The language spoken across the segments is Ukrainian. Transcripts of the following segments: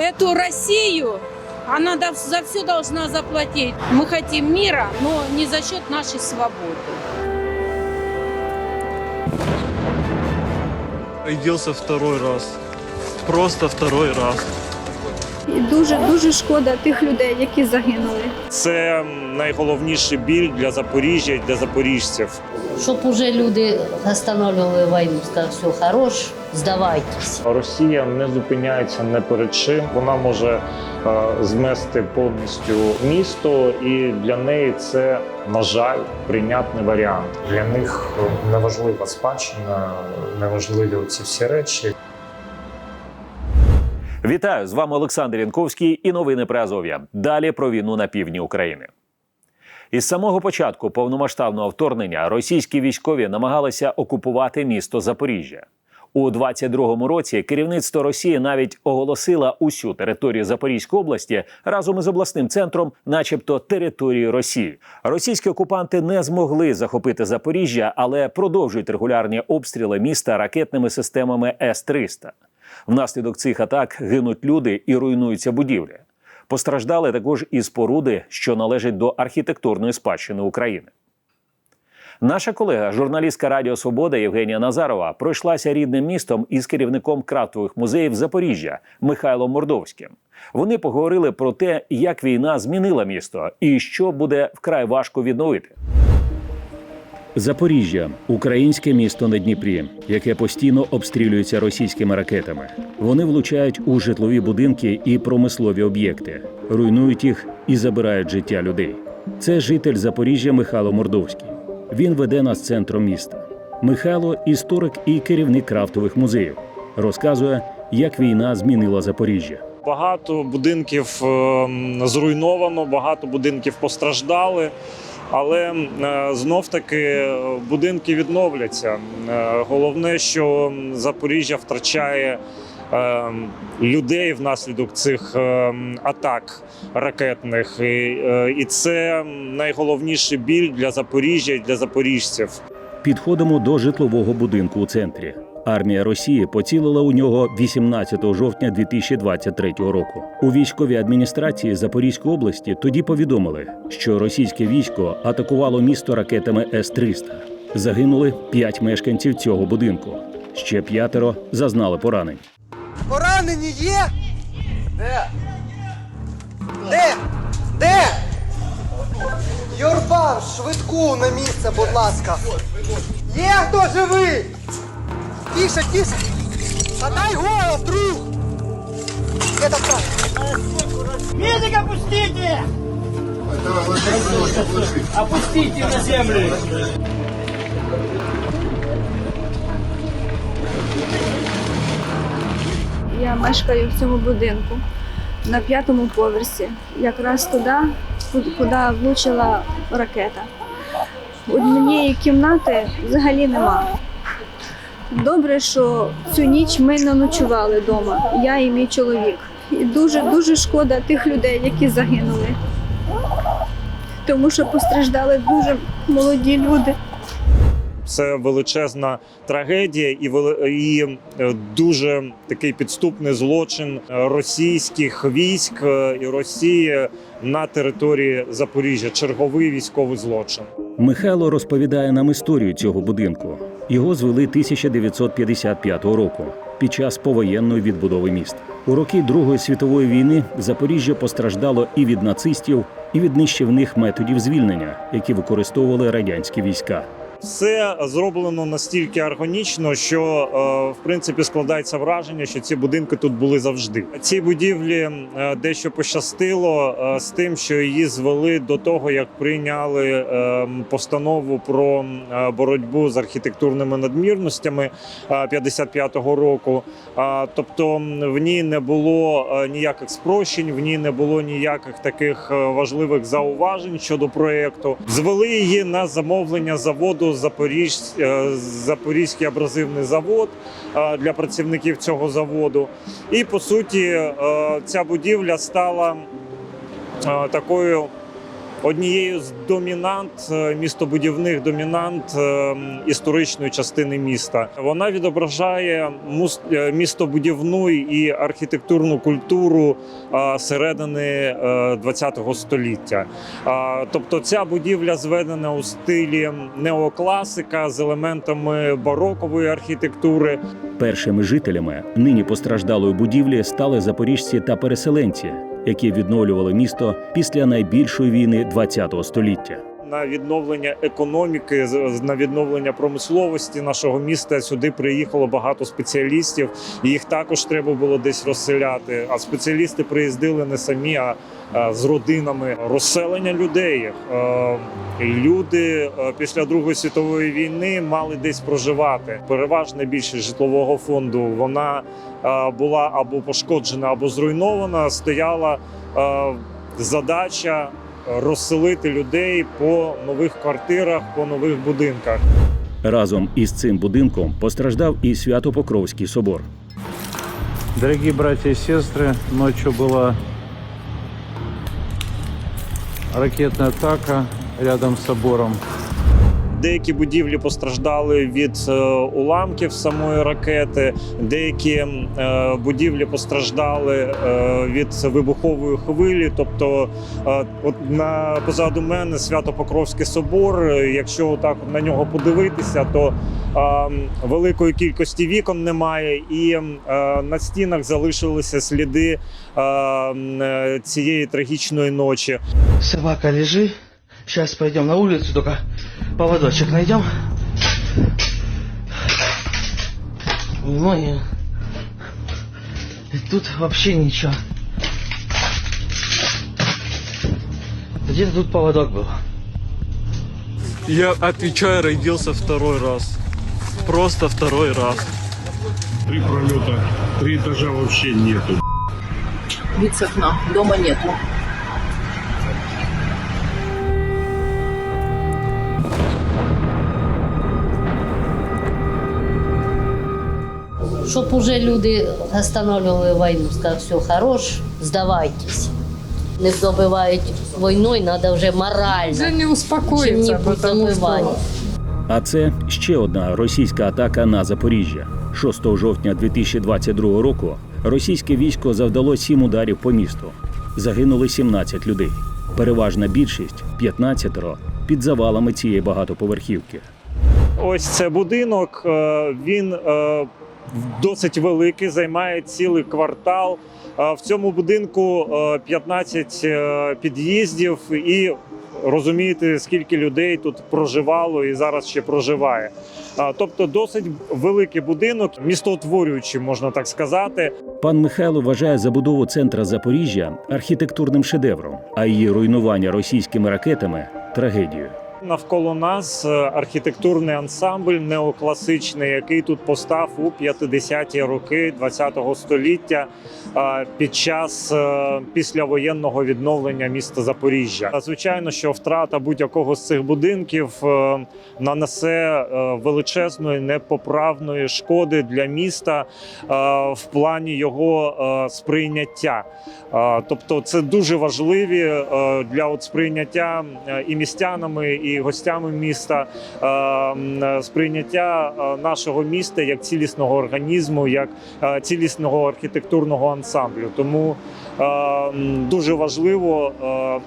эту Россию, она за все должна заплатить. Мы хотим мира, но не за счет нашей свободы. Родился второй раз. Просто второй раз. І дуже дуже шкода тих людей, які загинули. Це найголовніший біль для Запоріжжя і для запоріжців. Щоб уже люди останавливали війну, сказали, все, хорош, здавайтесь. Росія не зупиняється не перед чим. Вона може е, змести повністю місто, і для неї це, на жаль, прийнятний варіант. Для них е, неважлива спадщина, неважливі ці всі речі. Вітаю з вами Олександр Янковський і новини про Азов'я. Далі про війну на півдні України. Із самого початку повномасштабного вторгнення російські військові намагалися окупувати місто Запоріжжя. У 22-му році керівництво Росії навіть оголосило усю територію Запорізької області разом із обласним центром, начебто територією Росії. Російські окупанти не змогли захопити Запоріжжя, але продовжують регулярні обстріли міста ракетними системами С-300. Внаслідок цих атак гинуть люди і руйнуються будівлі. Постраждали також і споруди, що належать до архітектурної спадщини України. Наша колега, журналістка Радіо Свобода Євгенія Назарова, пройшлася рідним містом із керівником крафтових музеїв Запоріжжя Михайлом Мордовським. Вони поговорили про те, як війна змінила місто і що буде вкрай важко відновити. Запоріжжя українське місто на Дніпрі, яке постійно обстрілюється російськими ракетами. Вони влучають у житлові будинки і промислові об'єкти, руйнують їх і забирають життя людей. Це житель Запоріжжя Михайло Мордовський. Він веде нас центром міста. Михайло історик і керівник крафтових музеїв. Розказує, як війна змінила Запоріжжя. Багато будинків ем, зруйновано, багато будинків постраждали. Але е, знов таки е, будинки відновляться. Е, Головне, що Запоріжжя втрачає людей внаслідок цих атак ракетних, і це найголовніший біль для Запоріжжя і для запоріжців. Підходимо до житлового будинку у центрі. Армія Росії поцілила у нього 18 жовтня 2023 року. У військовій адміністрації Запорізької області тоді повідомили, що російське військо атакувало місто ракетами С-300. Загинули п'ять мешканців цього будинку. Ще п'ятеро зазнали поранень. Поранені є? Де? Де? Де? Юрбан, швидку на місце, будь ласка. Є хто живий? Тише, тише. А дай голос, друг. Де там так? Медик опустите! Опустите на землю! Я мешкаю в цьому будинку на п'ятому поверсі, якраз туди, ку- куди влучила ракета. Однієї кімнати взагалі нема. Добре, що цю ніч ми не ночували вдома, я і мій чоловік. І дуже дуже шкода тих людей, які загинули. Тому що постраждали дуже молоді люди. Це величезна трагедія і вели- і е, дуже такий підступний злочин російських військ е, і Росії на території Запоріжжя. Черговий військовий злочин. Михайло розповідає нам історію цього будинку. Його звели 1955 року під час повоєнної відбудови міст. У роки Другої світової війни Запоріжжя постраждало і від нацистів, і від нищівних методів звільнення, які використовували радянські війська. Все зроблено настільки органічно, що е, в принципі складається враження, що ці будинки тут були завжди. Ці будівлі е, дещо пощастило е, з тим, що її звели до того, як прийняли постанову про боротьбу з архітектурними надмірностями е, 55-го року. Тобто в ній не було ніяких спрощень, в ній не було ніяких таких важливих зауважень щодо проєкту. Звели її на замовлення заводу Запоріж... е, Запорізький абразивний завод е, для працівників цього заводу. І по суті, е, ця будівля стала такою однією з домінант е, містобудівних домінант е, історичної частини міста. Вона відображає е, містобудівну і архітектурну культуру середини ХХ століття. Тобто ця будівля зведена у стилі неокласика з елементами барокової архітектури. Першими жителями нині постраждалої будівлі стали запоріжці та переселенці, які відновлювали місто після найбільшої війни ХХ століття. На відновлення економіки, на відновлення промисловості нашого міста сюди приїхало багато спеціалістів. Їх також треба було десь розселяти. А спеціалісти приїздили не самі, а з родинами розселення людей. Е, Люди е, після Другої світової війни мали десь проживати. Переважна більшість житлового фонду вона е, була або пошкоджена, або зруйнована. Стояла задача розселити людей по нових квартирах, по нових будинках. Разом із цим будинком постраждав і Свято-Покровський собор. Дорогие братья и сестры, ночью была ракетная атака рядом с собором. Деякі будівлі постраждали від е, уламків самої ракети, деякі е, будівлі постраждали е, від вибухової хвилі. Тобто, от на позаду мене Свято-Покровський собор. Якщо так на нього подивитися, то великої кількості вікон немає, і на стінах залишилися сліди цієї трагічної ночі. Собака, лежи. Сейчас пойдем на улицу, только поводочек найдем. Внимание. И тут вообще ничего. Где-то тут поводок был. Я отвечаю, родился второй раз. Просто второй раз. Три пролета, три этажа вообще нету. Вид с окна. Дома нету. Щоб уже люди останавливали війну, сказали, все, хорош, здавайтесь. Не добивають війною, треба вже морально. Вже не успокоїться, Чим-небудь що А це ще одна російська атака на Запоріжжя. 6 жовтня 2022 року російське військо завдало сім ударів по місту. Загинули 17 людей. Переважна більшість 15 під завалами цієї багатоповерхівки. Ось це будинок. е, Він е, досить великий, займає цілий квартал. Е, В цьому будинку е, 15 е, під'їздів, і розумієте, скільки людей тут проживало і зараз ще проживає. Е, Тобто, досить великий будинок, містоутворюючий, можна так сказати. Пан Михайло вважає забудову центра Запоріжжя архітектурним шедевром, а її руйнування російськими ракетами трагедією. Навколо нас е, архітектурний ансамбль неокласичний, який тут постав у 50-ті роки ХХ століття е, під час е, післявоєнного відновлення міста Запоріжжя. Звичайно, що втрата будь-якого з цих будинків нанесе величезної непоправної шкоди для міста в плані його сприйняття. Тобто, це дуже важливі для от сприйняття і містянами, і гостями міста е, м, е, сприйняття е, нашого міста як цілісного організму, як е, цілісного архітектурного ансамблю. Тому е, дуже важливо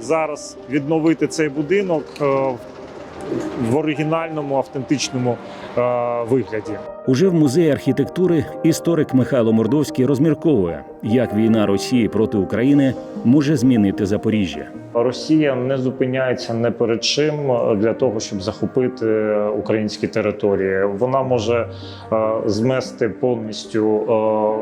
зараз відновити цей будинок в оригінальному автентичному вигляді. Уже в музеї архітектури історик Михайло Мордовський розмірковує, як війна Росії проти України може змінити Запоріжжя. Росія не зупиняється не перед чим для того, щоб захопити українські території. Вона може е, змести повністю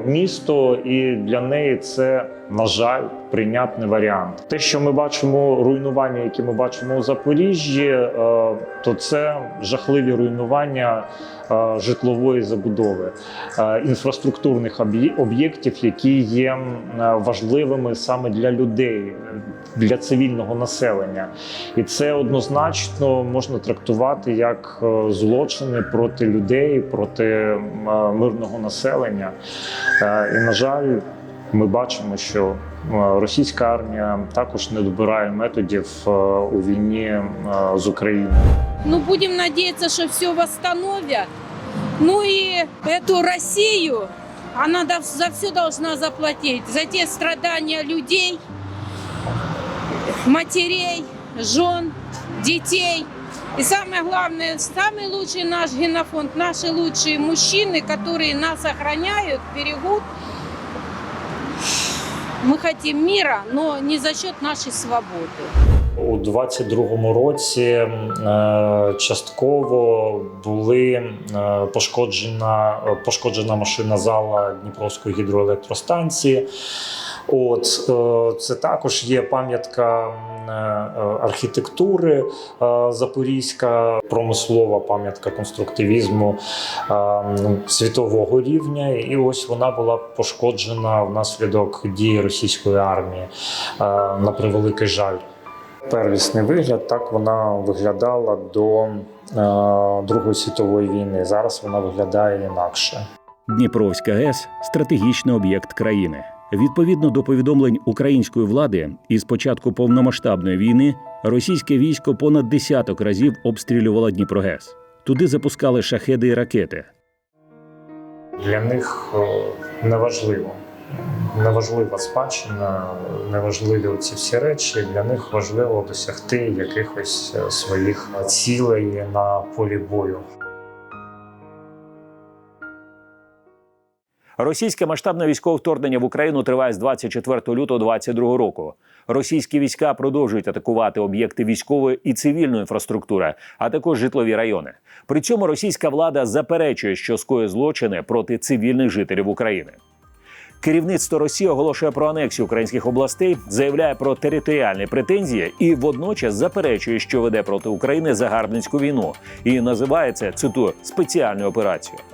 е, місто, і для неї це на жаль прийнятний варіант. Те, що ми бачимо, руйнування, які ми бачимо у Запоріжжі, е, то це жахливі руйнування житлової забудови, е, інфраструктурних об'є- об'єктів, які є е, важливими саме для людей, для цивільного населення, і це однозначно можна трактувати як е, злочини проти людей, проти е, мирного населення. Е, І на жаль Ми бачимо, що е, російська армія також не добирає методів е, у війні е, з Україною. Ну, будем надеяться, что все восстановят. Ну и эту Россию, она дов- за все должна заплатить. За те страдания людей, матерей, жен, детей. И самое главное, самый лучший наш генофонд, наши лучшие мужчины, которые нас охраняют, берегут. Мы хочемо міра, но не за счет нашої свободи. У 22-му році е, частково були е, пошкоджена, пошкоджена машина зала Дніпровської гідроелектростанції. От е, це також є пам'ятка е, архітектури е, запорізька, промислова пам'ятка конструктивізму е, світового рівня. І ось вона була пошкоджена внаслідок дії російської армії на превеликий жаль. Первісний вигляд так вона виглядала до Другої світової війни. Зараз вона виглядає інакше. Дніпровська ГЕС стратегічний об'єкт країни. Відповідно до повідомлень української влади, із початку повномасштабної війни російське військо понад десяток разів обстрілювало Дніпрогес. Туди запускали шахеди і ракети. Для них е, неважливо. Неважлива спадщина, неважливі ці всі речі. Для них важливо досягти якихось е, своїх цілей на полі бою. Російське масштабне військове вторгнення в Україну триває з 24 лютого 2022 року. Російські війська продовжують атакувати об'єкти військової і цивільної інфраструктури, а також житлові райони. При цьому російська влада заперечує, що скоює злочини проти цивільних жителів України. Керівництво Росії оголошує про анексію українських областей, заявляє про територіальні претензії і водночас заперечує, що веде проти України загарбницьку війну, і називає це цитую спеціальною операцією.